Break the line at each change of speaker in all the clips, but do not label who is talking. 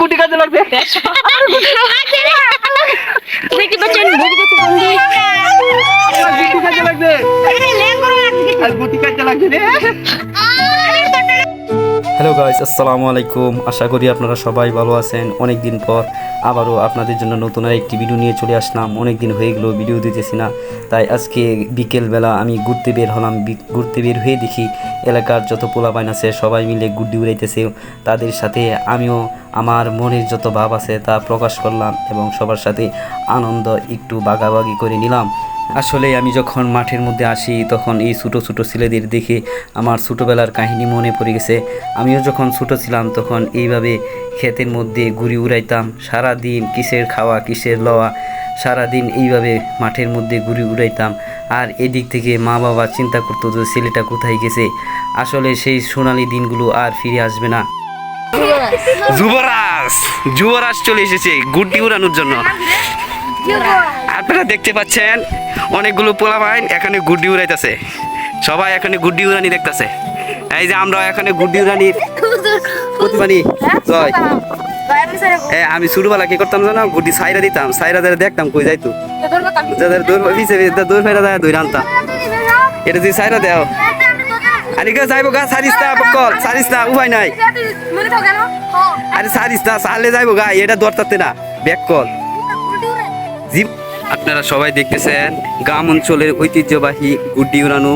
গুটি কাজে লাগবে।
দেখতে পাচ্ছেন বুঝে গেছে বন্ধু
গুটি কাজে লাগবে। আর গুটি কাজে লাগবে রে।
হ্যালো গাইস আসসালামু আলাইকুম। আশা করি আপনারা সবাই ভালো আছেন। অনেক দিন পর আবারও আপনাদের জন্য নতুন একটি ভিডিও নিয়ে চলে আসলাম। অনেক দিন হয়ে গেলো ভিডিও দিতেছি না। তাই আজকে বিকেলবেলা আমি ঘুরতে বের হলাম। ঘুরতে বের হয়ে দেখি এলাকার যত পোলাপাইন আছে, সবাই মিলে গুড্ডি উড়াইতেছে। তাদের সাথে আমিও আমার মনের যত ভাব আছে তা প্রকাশ করলাম এবং সবার সাথে আনন্দ একটু বাগাবাগি করে নিলাম। আসলে আমি যখন মাঠের মধ্যে আসি তখন এই ছোটো ছোটো ছেলেদের দেখে আমার ছোটোবেলার কাহিনী মনে পড়ে গেছে। আমিও যখন ছোটো ছিলাম তখন এইভাবে ক্ষেতের মধ্যে ঘুরি উড়াইতাম। সারা দিন কিসের খাওয়া কিসের লওয়া সারাদিন এইভাবে মাঠের মধ্যে ঘুরি উড়াইতাম। আর এদিক থেকে মা বাবা চিন্তা করতো যে ছেলেটা কোথায় গেছে। আসলে সেই সোনালি দিনগুলো আর ফিরে আসবে না। যুবরাজ! যুবরাজ চলে এসেছে গুড্ডি উড়ানোর জন্য। আপনারা দেখতে পাচ্ছেন অনেকগুলো পোলা পোলাপাইন এখানে গুড্ডি উড়াইতেছে। সবাই এখানে গুড্ডি উড়ানি দেখতেছে। এই যে আমরা এখানে গুড্ডি উড়ানির প্রতিমানি জয়। আমি ছোটবেলা কি করতাম জানো? গুড্ডি সাইরা দিতাম সাইরা দিয়ে দেখতাম কই যাইতো। যাদের দৌড় দৌড় ফেরা দৌড় আনতাম। এটা যদি সাইরা দেও। আরে গা যাইবো গা সারিস না বকল সারিস না উপায় নাই। আরে সারিস না সারলে যাইবো গা এটা দরতাতে না। ব্যাক কল জিপ আপনারা সবাই দেখতেছেন গ্রাম অঞ্চলের ঐতিহ্যবাহী গুড্ডি উড়ানো।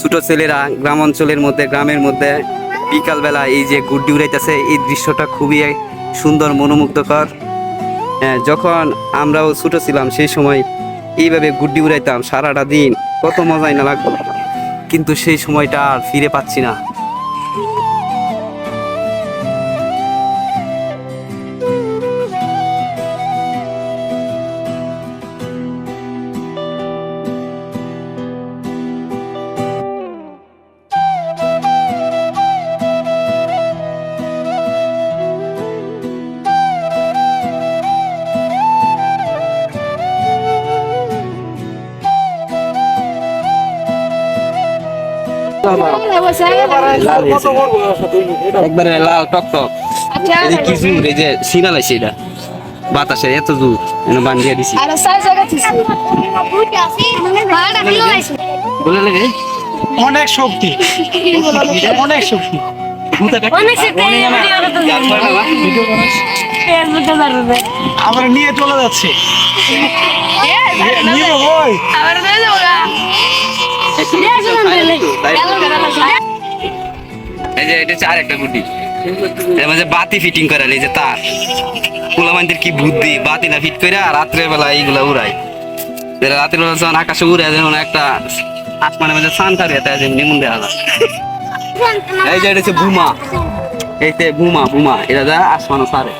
ছোট ছেলেরা গ্রাম অঞ্চলের মধ্যে গ্রামের মধ্যে বিকালবেলা এই যে গুড্ডি উড়াইতেছে এই দৃশ্যটা খুবই সুন্দর মনোমুগ্ধকর। হ্যাঁ, যখন আমরাও ছোট ছিলাম সেই সময় এইভাবে গুড্ডি উড়াইতাম সারাটা দিন। কত মজাই না লাগতো। কিন্তু সেই সময়টা আর ফিরে পাচ্ছি না। একবারে লাল টক টক। এই কি জুর এই যে সিনাল আছে এটা? বাতাসে এত জুর এনে বান্ধিয়া দিছি। বলে লাগে?
অনেক শক্তি। অনেক শক্তি। আমরা নিয়ে চলে যাচ্ছে। নিয়ে
এই যে এটা হচ্ছে আরেকটা গুটি। এর মাঝে বাতি ফিটিং করার এই যে তার। পোলামানদের কি বুদ্ধি? বাতি না ফিট করে রাত্রের বেলা এইগুলা উড়াই রাতের বেলা যখন আকাশে উড়ে যেমন একটা আসমানের মাঝে সান কারিয়ে তাই যেমন নিমন দেওয়া যায়। এই যে এটা হচ্ছে বুমা। বুমা বুমা। এটা যা আসমানো সারে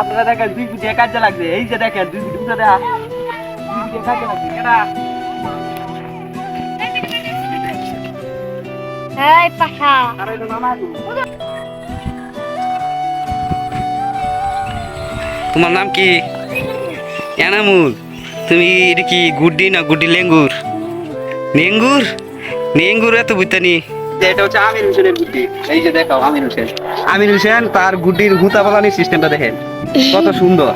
আপনারা দেখেন দুই গুটি কাজে লাগবে। এই যে দেখেন দুই উঠে দেখা
এই পাখা
তোমার নাম কি? এনামুল। তুমি এটা কি গুড্ডি না গুড্ডি লেঙ্গুর? নেঙ্গুর নেঙ্গুর এত বুঝতানি। এটা হচ্ছে আমির হোসেনের গুড্ডি এই যে দেখাও আমির হোসেন। আমির হোসেন তার গুড্ডির হুতা বানানির সিস্টেমটা দেখেন। কত সুন্দর।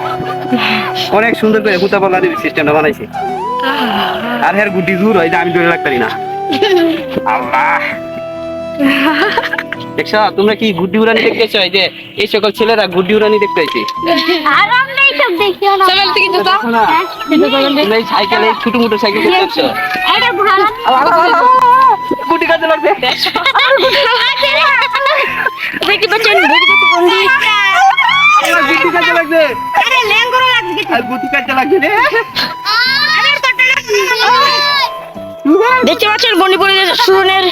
অনেক সুন্দর করে হুতা বানানির সিস্টেমটা বানাইছে। আর হ্যাঁ গুড্ডি দূর হয় যে আমি ধরে রাখতারি না। আল্লাহ। দেখছ তোমরা কি গুড্ডি উড়ানি দেখতেছো? এই যে এই সকল ছেলেরা গুড্ডি উড়ানি দেখতে আইছে।
আর আমরা এইসব দেখিও না। সবাই থেকে যেত হ্যাঁ
এই সাইকেলে ছোট মোটো সাইকেল
এটা
লাগবে
দেখতে পাচ্ছেন বন্ধু
আমার গুটি কাজে লাগবে
আরে লেঙ্গুরো লাগছে
আর গুটি কাজে লাগবে রে।
দেখতে পাচ্ছেন বন্ডিপুরের সুরনের